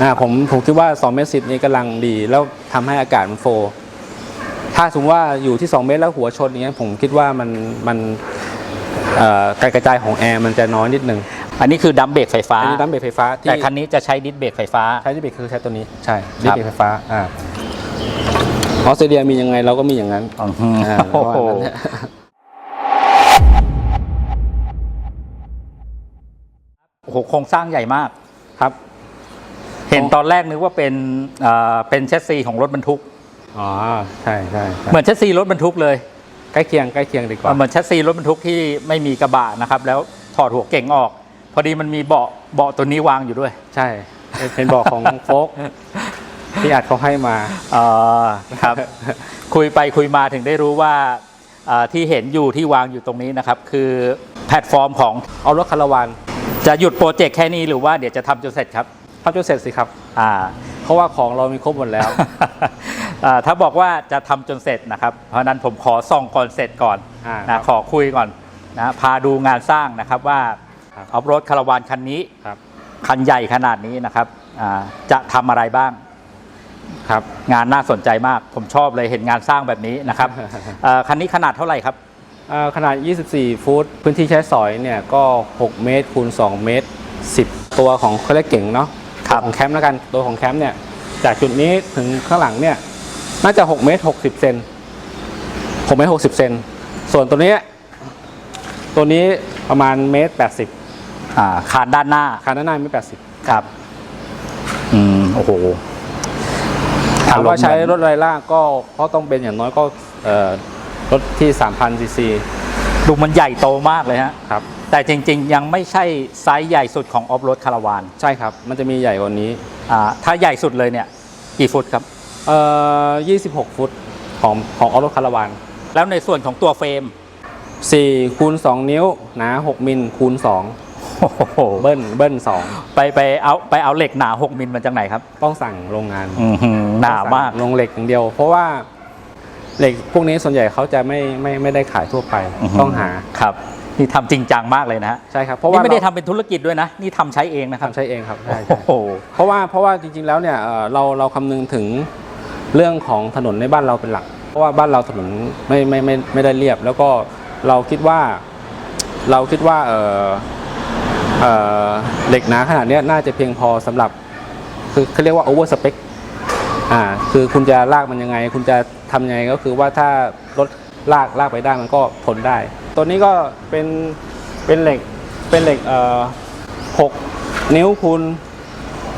อ่าผมผมคิดว่า2เมตรสินี้กำลังดี แล้วทำให้อากาศมันโฟลว์ถ้าสมมติว่าอยู่ที่ 2 เมตรแล้วหัวชนอย่างเงี้ยผมคิดว่ามันมันเอ่อการกระจายของแอร์มันจะน้อยนิดนึง อันนี้คือดัมเบรกไฟฟ้าอันนี้ดัมเบรกไฟฟ้าที่แต่คันนี้จะใช้ดิสเบรกไฟฟ้า ใช้ดิสเบรกคือใช้ตัวนี้ ใช่คดิรัสบเบรกไฟฟ้า อ่า ออสเตรเลียมียังไงเราก็มีอย่างนั้นอื้อหืออ่าโอ้โหประมาณนั้นโอ้โห โครงสร้างใหญ่มาก ครับ เห็นตอนแรกนึกว่าเป็นเอ่อเป็นแชสซีของรถบรรทุก อ๋อใช่ใช่ใช่เหมือนแชสซีรถบรรทุกเลย ใกล้เคียงใกล้เคียงดีกว่า เหมือนแชสซีรถบรรทุกที่ไม่มีกระบะนะครับ แล้วถอดหัวเก่งออก พอดีมันมีเบาะเบาะตัวนี้วางอยู่ด้วย ใช่ เป็นบอกของโฟกที่อัดเขาให้มาอ่าครับ คุยไปคุยมาถึงได้รู้ว่าอ่าที่เห็นอยู่ที่วางอยู่ตรงนี้นะครับ คือแพลตฟอร์มของเอารถคาราวานจะหยุดโปรเจกต์แค่นี้หรือว่าเดี๋ยวจะทำจนเสร็จครับ ทำจนเสร็จสิครับ อ่า เพราะว่าของเรามีครบหมดแล้ว อ่าถ้าบอกว่าจะทำจนเสร็จนะครับ เพราะฉะนั้นผมขอส่องก่อนเสร็จก่อนอ่าครันะบขอคุยก่อนนะพาดูงานสร้างนะครับว่าครับออฟโรดคาราวานคันนี้ครับคันใหญ่ขนาดนี้นะครับอ่าจะทำอะไรบ้างครับงานน่าสนใจมากผมชอบเลยเห็นงานสร้างแบบนี้นะครับเอ่อคันนี้ขนาดเท่าไหร่ครับอ่าขนาด 24 ฟุต พื้นที่ใช้สอยเนี่ยก็ 6 เมตรคูณ 2 เมตร 10 ตัวของเขาเรียกเก่งเนาะ ครับของแคมป์แล้วกันตัวของแคมป์เนี่ย จากจุดนี้ถึงข้างหลังเนี่ย น่าจะ6เมตร60เซน6เมตร60เซนส่วนตัวนี้ ตัวนี้ประมาณเมตร80อ่าคานด้านหน้าคานด้านหน้าเมตร80ครับ อืมโอ้โหถามว่าใช้อารมณ์เหมือนรถไรล่าก็ก็ต้องเป็นอย่างน้อยก็เอ่อรถที่3,000ซีซีดูมันใหญ่โตมากเลยฮะครับ แต่จริงๆ ยังไม่ใช่ไซส์ใหญ่สุดของออฟโรดคาราวานใช่ครับ มันจะมีใหญ่กว่านี้อ่าถ้าใหญ่สุดเลยเนี่ยกี่ฟุตครับ เอ่อ26 ฟุตของของออโรคาราวานแล้วในส่วนของตัวเฟรม4คูณ2นิ้วหนา6มิลคูณโอ้โห2เบิ้ลเบิ้ลไปไปเอาไปเอาเหล็กหนา 6 มิลมาจากไหนครับ2ต้องสั่งโรงงานอื้อหือหนามาก ลงเหล็กอย่างเดียว เพราะว่าเหล็กพวกนี้ส่วนใหญ่เขาจะไม่ไม่ไม่ได้ขายทั่วไปต้องหา ครับ นี่ทำจริงจังมากเลยนะฮะใช่ครับเพราะว่านี่ไม่ได้เราทำเป็นธุรกิจด้วยนะ นี่ทำใช้เองนะครับทำใช้เองครับใช่โอ้ใช่โห เพราะว่าเพราะว่าจริงๆแล้วเนี่ยเอ่อเราเราคำนึงถึงเรื่องของถนนในบ้านเราเป็นหลัก เพราะว่าบ้านเราถนนไม่ไม่ไม่ไม่ได้เรียบ แล้วก็เราคิดว่าเราคิดว่าเออเออเหล็กหนาขนาดเนี้ยน่าจะเพียงพอสำหรับคือเขาเรียกว่าโอเวอร์สเปคอ่าคือคุณจะลากมันยังไง คุณจะทำยังไงก็คือว่าถ้ารถลากลากไปได้มันก็ทนได้ ตัวนี้ก็เป็นเป็นเหล็กเป็นเหล็กเอ่อหกนิ้วคูณ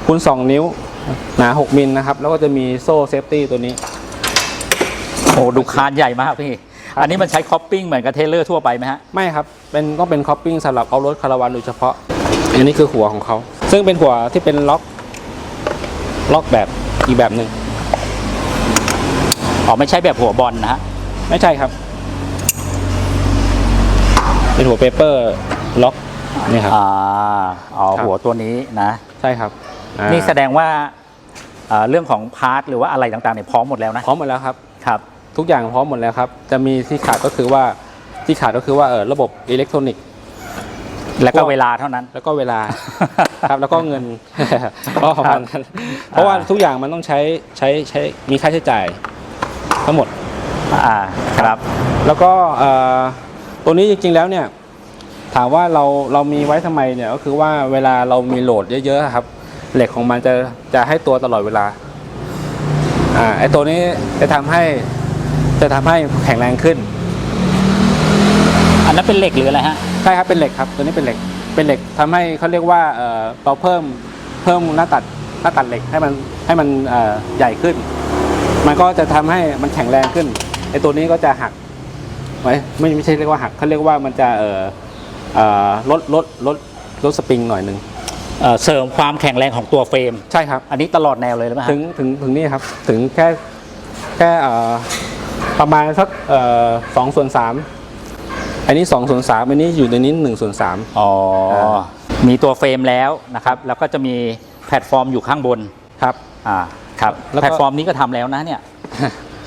คูณ2นิ้วหนา6มิลนะครับ แล้วก็จะมีโซ่เซฟตี้ตัวนี้ โอ้ดูคานใหญ่มากพี่ อันนี้มันใช้คอปปิ้งเหมือนกับเทเลอร์ทั่วไปไหมฮะ ไม่ครับ เป็นต้องเป็นคอปปิ้งสำหรับเอารถคาราวานโดยเฉพาะ อันนี้คือหัวของเขา ซึ่งเป็นหัวที่เป็นล็อก ล็อกแบบอีกแบบหนึ่งอ๋อไม่ใช่แบบหัวบอลนะฮะ ไม่ใช่ครับ เป็นหัวเปเปอร์ล็อกนี่ครับ อ่าอ๋อครับ หัวตัวนี้นะ ใช่ครับอ่านี่แสดงว่าอ่าเรื่องของพาร์ทหรือว่าอะไรต่างๆเนี่ยพร้อมหมดแล้วนะพร้อมหมดแล้วครับ ครับ ทุกอย่างพร้อมหมดแล้วครับ จะมีที่ขาดก็คือว่าที่ขาดก็คือว่าเออระบบอิเล็กทรอนิกส์แล้วก็พวกเวลาเท่านั้น แล้วก็เวลา ครับแล้วก็เงิน ก็ประมาณนั้นเพราะว่าทุกอย่างมันต้องใช้ใช้ใช้มีค่าใช้จ่ายทั้งหมด อ่าครับ แล้วก็เอ่อ ตัวนี้จริงๆแล้วเนี่ยถามว่าเราเรามีไว้ทำไมเนี่ยก็คือว่าเวลาเรามีโหลดเยอะๆครับ เหล็กของมันจะจะให้ตัวตลอดเวลาอ่าไอตัวนี้จะทำให้จะทำให้แข็งแรงขึ้น อันนั้นเป็นเหล็กหรืออะไรฮะใช่ครับเป็นเหล็กครับ ตัวนี้เป็นเหล็กเป็นเหล็กทำให้เขาเรียกว่าเอ่อเราเพิ่มเพิ่มหน้าตัดหน้าตัดเหล็กให้มันให้มันเอ่อใหญ่ขึ้น มันก็จะทำให้มันแข็งแรงขึ้นไอ้ตัวนี้ก็จะหัก ไว้ไม่ไม่ใช่เรียกว่าหักเขาเรียกว่ามันจะเอ่อเอ่อลดลดลดลดสปริงหน่อยหนึ่งเอ่อเสริมความแข็งแรงของตัวเฟรม ใช่ครับ อันนี้ตลอดแนวเลยหรือเปล่าฮะถึงถึงถึงนี่ครับถึงแค่แค่เอ่อประมาณสักเอ่อสองส่วนสามอันนี้สองส่วนสามอันนี้อยู่ในนี้หนึ่งส่วนสาม อ๋อ อ่า มีตัวเฟรมแล้วนะครับ แล้วก็จะมีแพลตฟอร์มอยู่ข้างบน ครับ อ่า ครับ แล้วก็ แพลตฟอร์มนี้ก็ทำแล้วนะเนี่ย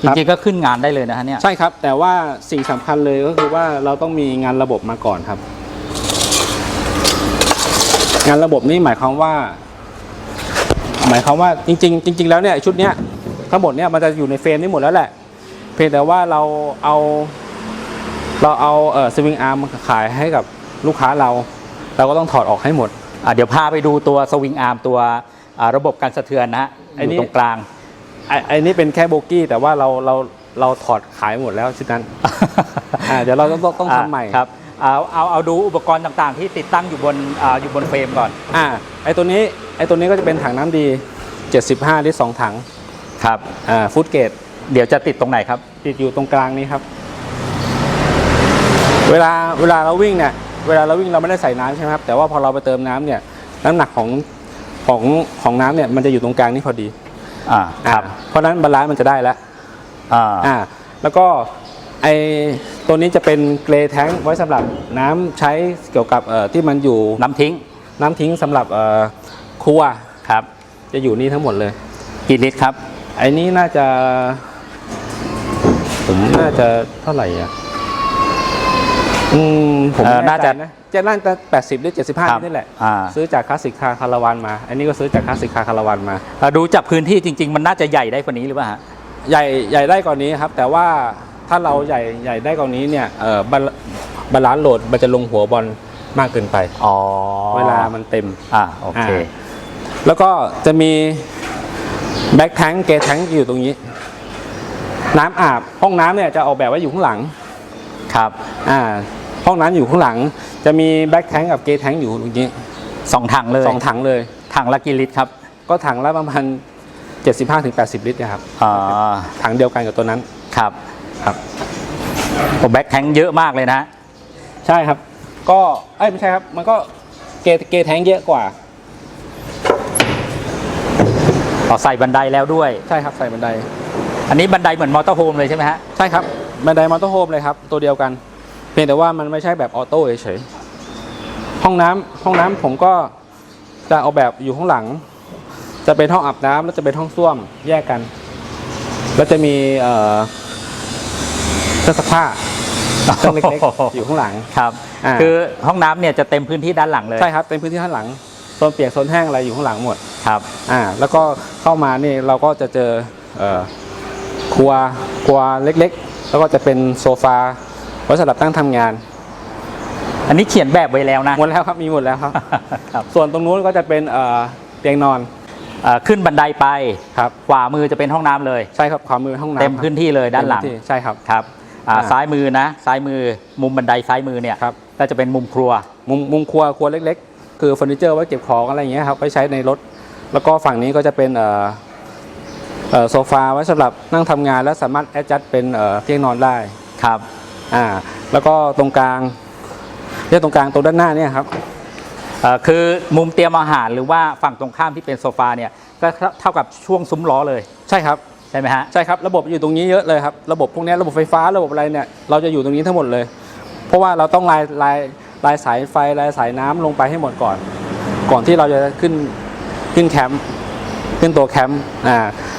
จครับริงๆก็ขึ้นงานได้เลยนะฮะเนี่ย ใช่ครับ แต่ว่าสิ่งสำคัญเลยก็คือว่าเราต้องมีงานระบบมาก่อนครับ งานระบบนี่หมายความว่าหมายมายความว่าจริง ๆ จริง ๆ แล้วเนี่ยชุดเนี้ยทั้งหมดเนี่ยมันจะอยู่ในเฟรมนี้หมดแล้วแหละ เพียงแต่ว่าเราเอา เราเอาเออสวิงอาร์มมาขายให้กับลูกค้าเรา เราก็ต้องถอดออกให้หมด อะเดี๋ยวพาไปดูตัวสวิงอาร์มตัวอ่าระบบการสะเทือนนะฮะไอ้อนี่ยู่ตรงกลาง ไอ้ไอ้นี่เป็นแค่โบกี้ แต่ว่าเราเราเราถอดขายหมดแล้วชุดนั้น อ่าเดี๋ยวเราต้องต้องต้องทำใหม่อะครับเอาเอาเอาดูอุปกรณ์ต่างๆ ที่ติดตั้งอยู่บนอ่าอยู่บนเฟรมก่อนอ่าไอ้ตัวนี้ไอ้ตัวนี้ก็จะเป็นถังน้ำดี 75ลิตร2ถังครับ อ่าฟุตเกตเดี๋ยวจะติดตรงไหนครับ ติดอยู่ตรงกลางนี้ครับ เวลาเวลาเราวิ่งเนี่ยเวลาเราวิ่งเราไม่ได้ใส่น้ำใช่ไหมครับแต่ว่าพอเราไปเติมน้ำเนี่ยน้ำหนักของของของน้ำเนี่ยมันจะอยู่ตรงกลางนี้พอดี อ่าครับอ่าเพราะฉะนั้นบาลานซ์มันจะได้แล้วอ่าอ่าแล้วก็ไอตัวนี้จะเป็นเกรแท้งไว้สำหรับน้ำใช้เกี่ยวกับเอ่อที่มันอยู่น้ำทิ้งน้ำทิ้งสำหรับเอ่อครัวครับ จะอยู่นี่ทั้งหมดเลย กี่ลิตรครับ ไอ้นี้น่าจะ ผมน่าจะเท่าไหร่อะ อืมผมเอ่อไม่แน่าจะนะจะน่าจะแปดสิบหรือเจ็ดสิบห้าครับนี่แหละ อ่า ซื้อจากคลาสสิกคาคาราวานมา อันนี้ก็ซื้อจากคลาสสิกคาคาราวานมาอ่าดูจากพื้นที่จริง ๆ มันน่าจะใหญ่ได้กว่านี้หรือเปล่าฮะ ใหญ่ใหญ่ได้กว่านนี้ครับ แต่ว่าถ้าเราใหญ่ใหญ่ได้กว่านนี้เนี่ยเออบาลบาลานซ์โหลดมันจะลงหัวบอลมากเกินไป อ๋อเวลามันเต็ม อ่าโอเคอ่าแล้วก็จะมีแบ็คแทงเก t แทงอยู่ตรงนี้ น้ำอาบห้องน้ำเนี่ยจะออกแบบไว้อยู่ข้างหลัง ครับ อ่า ห้องน้ำอยู่ข้างหลัง จะมีแบ็คแทงกับเก t แทงอยู่ตรงนี้สองถังเลยสองถังเลย ถังละกี่ลิตรครับก็ถังละประมาณ75-80 ลิตรนะครับอ่าถังเดียวกันกับตัวนั้นครับครับโอ้แบ็คแทงเยอะมากเลยนะใช่ครับ ก็เอ้ยไม่ใช่ครับ มันก็เกเกแทงเยอะกว่าต่อใส่บันไดแล้วด้วย ใช่ครับใส่บันได อันนี้บันไดเหมือนมอเตอร์โฮมเลยใช่ไหมฮะใช่ครับบันไดมอเตอร์โฮมเลยครับ ตัวเดียวกันเพียงแต่ว่ามันไม่ใช่แบบออโต้เฉยๆห้องน้ำห้องน้ำผมก็จะเอาแบบอยู่ข้างหลัง จะเป็นห้องอาบน้ำแล้วจะเป็นห้องส้วมแยกกัน แล้วจะมีเอ่อเครื่องซักผ้าเครื่องเล็กๆอยู่ข้างหลังครับอ่าคือห้องน้ำเนี่ยจะเต็มพื้นที่ด้านหลังเลยใช่ครับเป็นพื้นที่ข้างหลังโซนเปียกโซนแห้งอะไรอยู่ข้างหลังหมดครับ อ่า แล้วก็เข้ามานี่เราก็จะเจอเอ่อครัวครัวเล็กๆ แล้วก็จะเป็นโซฟา ไว้สำหรับตั้งทำงาน อันนี้เขียนแบบไว้แล้วนะหมดแล้วครับมีหมดแล้วครับ ครับส่วนตรงนู้นก็จะเป็นเอ่อเตียงนอน เอ่อขึ้นบันไดไปครับ ขวามือจะเป็นห้องน้ำเลย ใช่ครับขวามือห้องน้ำเต็มพื้นที่เลยด้านหลัง เต็มพื้ที่ใช่ครับ ครับอ่าอ่าซ้ายมือนะ ซ้ายมือมุมบันไดซ้ายมือเนี่ยครับ ก็จะเป็นมุมครัว มุมมุมครัวครัวเล็ก ๆ คือเฟอร์นิเจอร์ไว้เก็บของอะไรอย่างเงี้ยครับไว้ใช้ในรถ แล้วก็ฝั่งนี้ก็จะเป็นเอ่อเอ่อโซฟาไว้สำหรับนั่งทำงาน และสามารถแอดจัดเป็นเอ่อเตียงนอนได้ ครับ อ่าแล้วก็ตรงกลางเนี่ยตรงกลางตรงด้านหน้าเนี่ยครับเอ่อคือมุมเตรียมอาหารหรือว่าฝั่งตรงข้ามที่เป็นโซฟาเนี่ยก็เท่ากับช่วงซุ้มล้อเลยใช่ครับใช่ไหมฮะใช่ครับระบบอยู่ตรงนี้เยอะเลยครับระบบพวกเนี้ยระบบไฟฟ้าระบบอะไรเนี่ยเราจะอยู่ตรงนี้ทั้งหมดเลย เพราะว่าเราต้องลายลายลายสายไฟลายสายน้ำลงไปให้หมดก่อน ก่อนที่เราจะขึ้นขึ้นแคมป์ขึ้นตัวแคมป์อ่า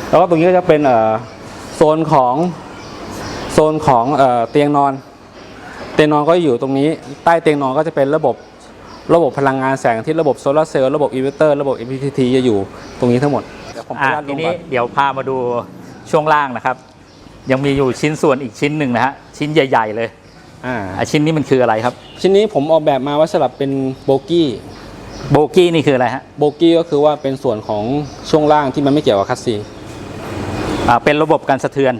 แล้วก็ตรงนี้ก็จะเป็นเอ่อโซนของ โซนของเอ่อเตียงนอน เตียงนอนก็อยู่ตรงนี้ใต้เตียงนอนก็จะเป็นระบบระบบพลังงานแสงอาที่ระบบโซลาร์เซลล์ระบบอินเวอร์เตอร์ระบบ MPPT จะอยู่ตรงนี้ทั้งหมดเดี๋ยวผมขออะอนุญาตลทีงนี้ก่อนเดี๋ยวพามาดูช่วงล่างนะครับ ยังมีอยู่ชิ้นส่วนอีกชิ้นหนึ่งนะฮะชิ้นใหญ่ ๆ เลยอ่าอะชิ้นนี้มันคืออะไรครับ ชิ้นนี้ผมออกแบบมาไว้สำหรับเป็นโบกี้โบกี้นี่คืออะไรฮะโบกี้ก็คือว่าเป็นส่วนของช่วงล่างที่มันไม่เกี่ยวกับคัสซี อ่าเป็นระบบการสะเทือน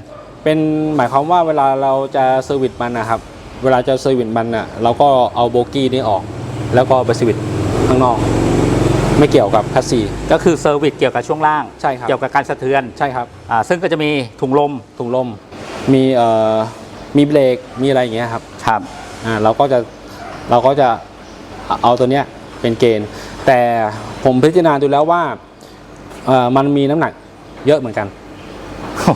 เป็นหมายความว่าเวลาเราจะเซอร์วิสมันนะครับ เวลาจะเซอร์วิสมันอะเราก็เอาโบกี้นี้ออก แล้วก็ไปเซอร์วิสข้างนอก ไม่เกี่ยวกับคัสซี ก็คือเซอร์วิสเกี่ยวกับช่วงล่าง ใช่ครับ เกี่ยวกับการสะเทือนใช่ครับ อ่าซึ่งก็จะมีถุงลมถุงลมมีเอ่อมีเบรกมีอะไรอย่างเงี้ยครับครับ อ่าเราก็จะเราก็จะเอาตัวเนี้ยเป็นเกณฑ์ แต่ผมพิจารณาดูแล้วว่าเอ่อมันมีน้ำหนักเยอะเหมือนกัน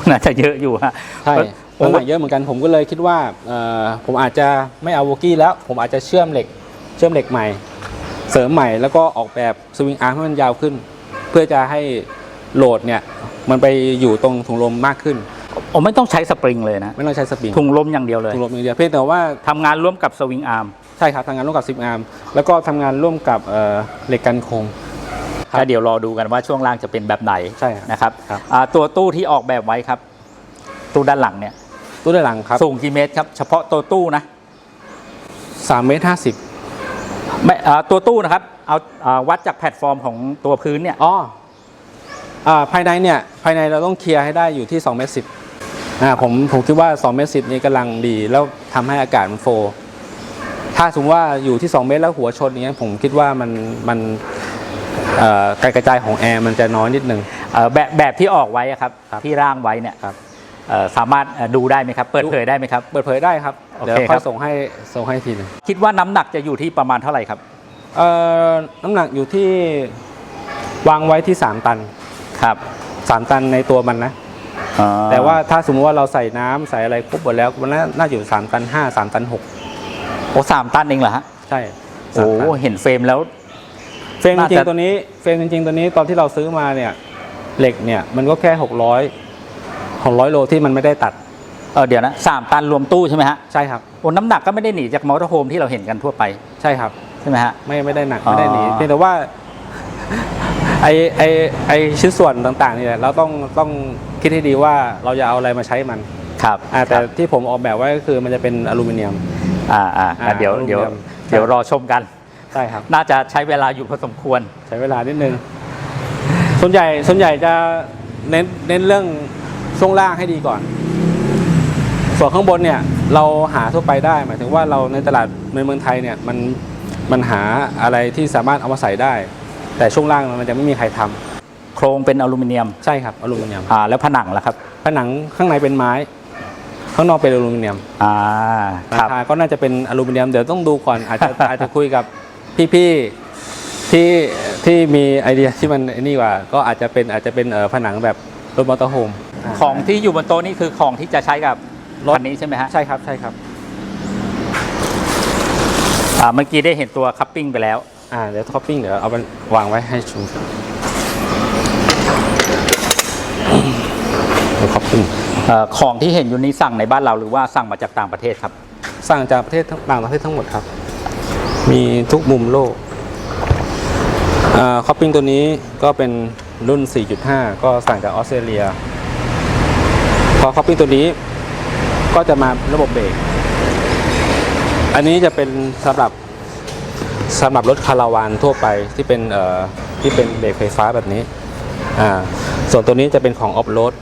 น่าจะเยอะอยู่ฮะใช่ผมน้ำหนักเยอะเหมือนกันผมก็เลยคิดว่าเอ่อผมอาจจะไม่เอาโวกี้แล้ว ผมอาจจะเชื่อมเหล็ก เชื่อมเหล็กใหม่ เสริมใหม่แล้วก็ออกแบบสวิงอาร์มให้มันยาวขึ้น เพื่อจะให้โหลดเนี่ยมันไปอยู่ตรงถุงลมมากขึ้นผมไม่ต้องใช้สปริงเลยนะไม่ต้องใช้สปริงถุงลมอย่างเดียวเลยถุงลมอย่างเดียวเพียงแต่ว่าทำงานร่วมกับสวิงอาร์มใช่ครับทำงานร่วมกับซิปอาร์มแล้วก็ทำงานร่วมกับเอ่อเหล็กกันโคงครับ ก็เดี๋ยวรอดูกันว่าช่วงล่างจะเป็นแบบไหนใช่ครับนะครับครับ อ่าตัวตู้ที่ออกแบบไว้ครับ ตู้ด้านหลังเนี่ยตู้ด้านหลังครับสูงกี่เมตรครับ เฉพาะตัวตู้นะสามเมตรห้าสิบไม่อ่าตัวตู้นะครับเอาอ่าวัดจากแพลตฟอร์มของตัวพื้นเนี่ยอ๋ออ่าภายในเนี่ยภายในเราต้องเคลียร์ให้ได้อยู่ที่2เมตรสิบอ่าผมผมคิดว่า2เมตรสิบนี่กำลังดีแล้วทำให้อากาศมันโฟลว์ถ้าสมมติว่าอยู่ที่2เมตรแล้วหัวชนอย่างเงี้ยผมคิดว่ามันมันเอ่อ การกระจายของแอร์มันจะน้อยนิดนึงเอ่อแบบแบบที่ออกไว้อะครับครับที่ร่างไว้เนี่ยครับเอ่อสามารถเอ่อดูได้ไหมครับ เปิดเผยได้ไหมครับ เปิดเผยได้ครับโอเคเดี๋ยวค่ครัอยบส่งให้ส่งให้ทีหนึงคิดว่าน้ำหนักจะอยู่ที่ประมาณเท่าไหร่ครับเอ่อน้ำหนักอยู่ที่วางไว้ที่ 3 ตันครับ3ตันในตัวมันนะแต่ว่าถ้าสมมติว่าเราใส่น้ำใส่อะไรครบหมดแล้วมันน่าน่าอยู่3ตัน5 3ตันโอ้สามตันเองเหรอฮะ6ใช่โอ้สามตันเห็นเฟรมแล้ว เฟรมจน่าริงจะๆตัวนี้เฟรมจริงๆตัวนี้ตอนที่เราซื้อมาเนี่ยเหล็กเนี่ยมันก็แค่600 600โลที่มันไม่ได้ตัดเออเดี๋ยวนะสามตันรวมตู้ใช่ไหมฮะใช่ครับ โอ้น้ำหนักก็ไม่ได้หนีจากมอเตอร์โฮมที่เราเห็นกันทั่วไปใช่ครับ ใช่ไหมฮะ ไม่ไม่ได้หนักอ๋อไม่ได้หนีเพียงแต่ว่าไอไอไอชิ้นส่วนต่างๆนี่แหละเราต้องต้องคิดให้ดีว่าเราจะเอาอะไรมาใช้มันครับอ่าแต่ครับที่ผมออกแบบไว้ก็คือมันจะเป็นอลูมิเนียม อ่าอ่าอ่าเดี๋ยวอลูมิเดี๋ยวเนียมเดี๋ยวรอชมกัน ใช่ครับน่าจะใช้เวลาอยู่พอสมควร ใช้เวลานิดนึง ส่วนใหญ่ส่วนใหญ่จะเน้นเน้นเรื่องช่วงล่างให้ดีก่อน ส่วนข้างบนเนี่ย เราหาทั่วไปได้ หมายถึงว่าเราในตลาดในเมืองไทยเนี่ยมันมันหาอะไรที่สามารถเอามาใส่ได้ แต่ช่วงล่างมันจะไม่มีใครทำโครงเป็นอลูมิเนียมใช่ครับอลูมิเนียมอ่าแล้วผนังล่ะครับ ผนังข้างในเป็นไม้ ข้างนอกเป็นอลูมิเนียมอ่าราครับคาก็น่าจะเป็นอลูมิเนียมเดี๋ยวต้องดูก่อนอาจจะอาจจะคุยกับ พี่ๆที่ที่มีไอเดียที่มันไอ้นี่กว่า ก็อาจจะเป็นอาจจะเป็นเอ่อผนังแบบรถมอเตอร์โฮมของที่อยู่บนโต๊ะนี่คือของที่จะใช้กับรถคันนี้ใช่ไหมฮะใช่ครับใช่ครับอ่าเมื่อกี้ได้เห็นตัวคัพปิ้งไปแล้ว อ่าเดี๋ยวท็อปปิ้งเดี๋ยวเอาไปวางไว้ให้ชมเดี๋ยวท็อปปิ้งเอ่อของที่เห็นอยู่นี้สั่งในบ้านเราหรือว่าสั่งมาจากต่างประเทศครับ สั่งจากประเทศทั้งต่างประเทศทั้งหมดครับ มีทุกมุมโลกอ่าคอปปิ้งตัวนี้ก็เป็นรุ่น 4.5 ก็สั่งจากออสเตรเลีย พอคอปปิ้งตัวนี้ก็จะมาระบบเบรก อันนี้จะเป็นสำหรับสำหรับรถคาราวานทั่วไปที่เป็นเอ่อที่เป็นเบรกไฟฟ้าแบบนี้อ่าส่วนตัวนี้จะเป็นของออฟโรด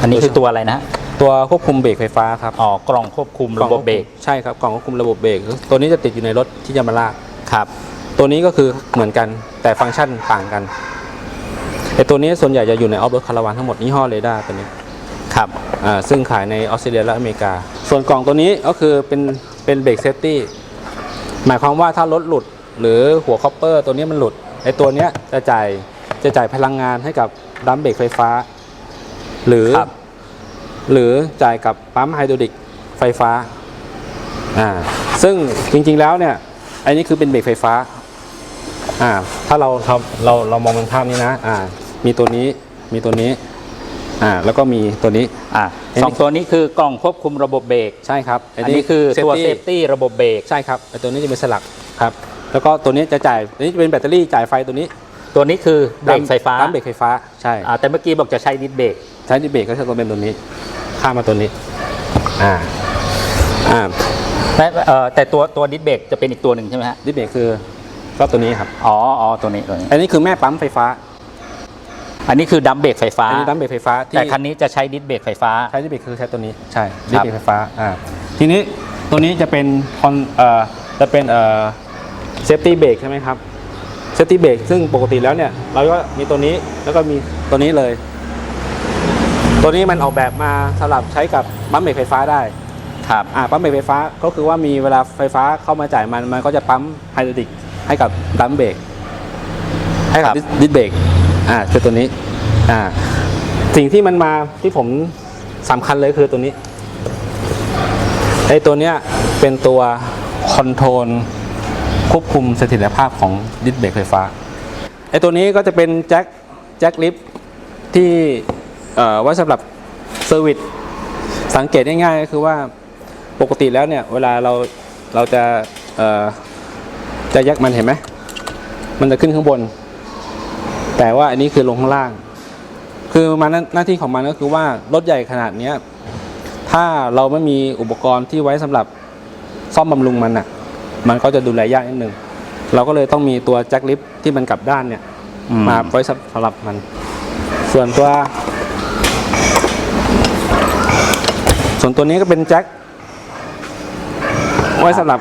อันนี้คือตัวอะไรนะฮะ ตัวควบคุมเบรกไฟฟ้าครับอ๋อกล่องควบคุมระบบเบรกใช่ครับกล่องควบคุมระบบเบรกตัวนี้จะติดอยู่ในรถที่จะมาลากครับ ตัวนี้ก็คือเหมือนกันแต่ฟังก์ชันต่างกันไอตัวนี้ส่วนใหญ่จะอยู่ในออฟโรดคาราวานทั้งหมดยี่ห้อเรดาร์ตัวนี้ครับอ่าซึ่งขายในออสเตรเลียและอเมริกา ส่วนกล่องตัวนี้ก็คือเป็นเป็นเบรกเซฟตี้หมายความว่าถ้ารถหลุดหรือหัวคอปเปอร์ตัวนี้มันหลุดไอตัวเนี้ยจะจ่ายจะจ่ายพลังงานให้กับดัมเบรกไฟฟ้า หรือครับ หรือจ่ายกับปั๊มไฮดรอลิกไฟฟ้าอ่าซึ่งจริงๆแล้วเนี่ยอันนี้คือเป็นเบรกไฟฟ้าอ่าถ้าเราเราเราเรามองเป็นภาพนี้นะอ่ามีตัวนี้มีตัวนี้อ่าแล้วก็มีตัวนี้อ่าอันนี้สองตัวนี้คือกล่องควบคุมระบบเบรกใช่ครับ อันนี้คือตัวเซ safety ฟตี้ระบบเบรกใช่ครับไอตัวนี้จะเป็นสลักครับแล้วก็ตัวนี้จะจ่ายตัวนี้จะเป็นแบตเตอรี่จ่ายไฟตัวนี้ ตัวนี้คือเบรกไฟฟ้าปั๊มเบรกไฟฟ้าใช่อ่าแต่เมื่อกี้บอกจะใช้ดิสเบรก ใช้ดิเบรกก็จะต้องเป็นตัวนี้ ข้ามมาตัวนี้ อ่า อ่า แต่เอ่อแต่ตัวตัวดิสเบรกจะเป็นอีกตัวหนึ่งใช่ไหมฮะ ดิเบรกคือก็ตัวนี้ครับ อ๋ออ๋อตัวนี้ตัวนี้ อันนี้คือแม่ปั๊มไฟฟ้า อันนี้คือดัมเบรกไฟฟ้า อันนี้ดัมเบรกไฟฟ้าที่แต่คันนี้จะใช้ดิสเบรกไฟฟ้า ใช้ดิเบรกคือใช้ตัวนี้ ใช่คดิรับเบรกไฟฟ้า อ่า ทีนี้ตัวนี้จะเป็นคอน เอ่อ จะเป็น เอ่อ เซฟตี้เบรกใช่ไหมครับ เซฟตี้เบรกซึ่งปกติแล้วเนี่ย เราก็มีตัวนี้แล้วก็มีตัวนี้เลย ตัวนี้มันออกแบบมาสำหรับใช้กับปั๊มเบรกไฟฟ้าได้ครับอ่าปั๊มเบรกไฟฟ้าก็คือว่ามีเวลาไฟฟ้าเข้ามาจ่ายมันมันก็จะปั๊มไฮดรอลิกให้กับดัมเบรกให้กับครับดิสดิสเบรกอ่าคือตัวนี้อ่าสิ่งที่มันมาที่ผมสำคัญเลยคือตัวนี้ไอ้ตัวเนี้ยเป็นตัวคอนโทรลควบคุมเสถียรภาพของดิสเบรกไฟฟ้าไอ้ตัวนี้ก็จะเป็นแจ็คแจ็คลิฟที่เอ่อ ไว้สำหรับเซอร์วิสสังเกตง่ายๆก็คือว่าปกติแล้วเนี่ยเวลาเราเราจะเอ่อจะยักมันเห็นไหมมันจะขึ้นข้างบน แต่ว่าอันนี้คือลงข้างล่าง คือมันหน้าที่ของมันก็คือว่ารถใหญ่ขนาดเนี้ยถ้าเราไม่มีอุปกรณ์ที่ไว้สำหรับซ่อมบำรุงมันอะ มันก็จะดูแลยากนิดนึงเราก็เลยต้องมีตัวแจ็คลิฟต์ที่มันกลับด้านเนี่ยอืมมาไว้สำหรับมัน ส่วนตัว ส่วนตัวนี้ก็เป็นแจ็คไว้สำหรับ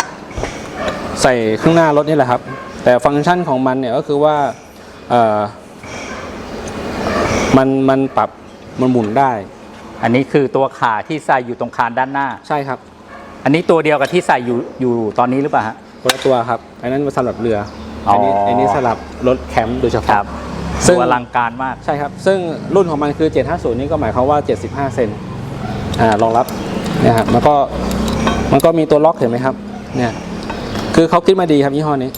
ใส่ข้างหน้ารถนี่แหละครับ แต่ฟังก์ชันของมันเนี่ยก็คือว่าเอ่อมันมันปรับมันหมุนได้ อันนี้คือตัวขาที่ใส่อยู่ตรงคานด้านหน้า ใช่ครับ อันนี้ตัวเดียวกับที่ใส่อยู่อยู่ตอนนี้หรือเปล่าฮะคนละตัวครับ อันนั้นสำหรับเรืออ๋ออัอันนี้อันนี้สำหรับรถแคมป์โดยเฉครัพาะบซึ่ซึ่งงอลังการมาก ใช่ครับ ซึ่งรุ่นของมันคือ 750 นี่ก็หมายความว่า 75 เซน อ่ารองรับเนี่ยครับมันก็มันก็มีตัวล็อกเห็นไหมครับ เนี่ย คือเขาคิดมาดีครับยี่ห้อนี้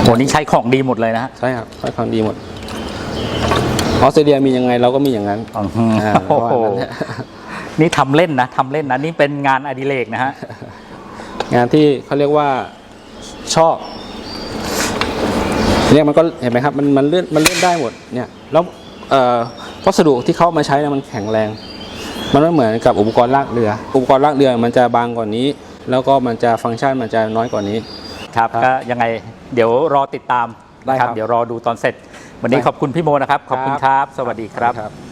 โหนี่ใช้ของดีหมดเลยนะฮะใช่ครับค่อยความดีหมดออสเตรเลียมียังไงเราก็มีอย่างนั้นอื้อหืออ่าโอ้โหประมาณนั้นนี่ทำเล่นนะทำเล่นนะนี่เป็นงานอดิเรกนะฮะงานที่เขาเรียกว่าชอบเนี่ยมันก็เห็นไหมครับมันมันเลื่อนมันเลื่อนได้หมดเนี่ยแล้วเอ่อวัสดุที่เขามาใช้เนี่ยมันแข็งแรง มันไม่เหมือนกับอุปกรณ์ลากเรือ อุปกรณ์ลากเรือมันจะบางกว่านี้ แล้วก็มันจะฟังก์ชันมันจะน้อยกว่านี้ ครับครับก็ยังไงเดี๋ยวรอติดตามได้ครับ เดี๋ยวรอดูตอนเสร็จ วันนี้ได้ขอบคุณพี่โมนะครับ ขอบคุณครับครับสวัสดีครับครับ